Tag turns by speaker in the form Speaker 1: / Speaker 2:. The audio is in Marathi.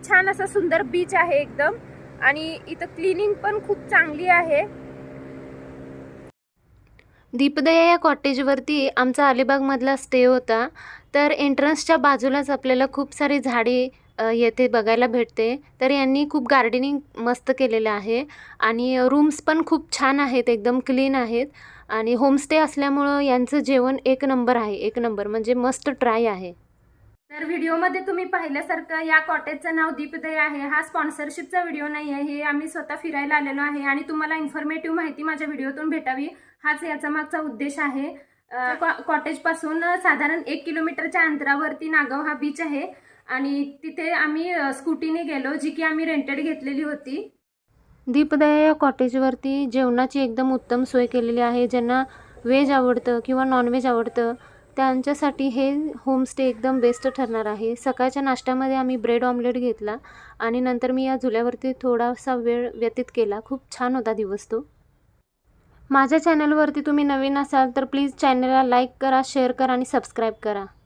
Speaker 1: खूप छान असं सुंदर बीच आहे एकदम. आणि इथं क्लिनिंग पण खूप चांगली आहे.
Speaker 2: दीपदया या कॉटेजवरती आमचा अलिबागमधला स्टे होता. तर एंट्रन्सच्या बाजूलाच आपल्याला खूप सारी झाडे येथे बघायला भेटते. तर यांनी खूप गार्डनिंग मस्त केलेलं आहे. आणि रूम्स पण खूप छान आहेत एकदम क्लीन आहेत. आणि होमस्टे असल्यामुळं यांचं जेवण एक नंबर आहे एक नंबर म्हणजे मस्त ट्राय आहे.
Speaker 1: तर व्हिडिओमध्ये तुम्ही पाहिल्यासारखं या कॉटेजचं नाव दीपदय आहे. हा स्पॉन्सरशिपचा व्हिडिओ नाही आहे. हे आम्ही स्वतः फिरायला आलेलो आहे आणि तुम्हाला इन्फॉर्मेटिव्ह माहिती माझ्या व्हिडिओतून भेटावी. हाच याचा मागचा उद्देश आहे. कॉटेजपासून साधारण एक किलोमीटरच्या अंतरावरती नागाव हा बीच आहे. आणि तिथे आम्ही स्कूटीने गेलो जी की आम्ही रेंटेड घेतलेली होती.
Speaker 2: दीपदया या कॉटेजवरती जेवणाची एकदम उत्तम सोय केलेली आहे. ज्यांना व्हेज आवडतं किंवा नॉनव्हेज आवडतं त्यांच्यासाठी हे होमस्टे एकदम बेस्ट ठरणार आहे. सकाळच्या नाश्त्यामध्ये आम्ही ब्रेड ऑमलेट घेतला आणि नंतर मी या झुल्यावरती थोडासा वेळ व्यतीत केला. खूप छान होता दिवस तो. माझ्या चॅनलवरती तुम्ही नवीन असाल तर प्लीज चॅनलला लाईक करा शेअर करा आणि सबस्क्राईब करा.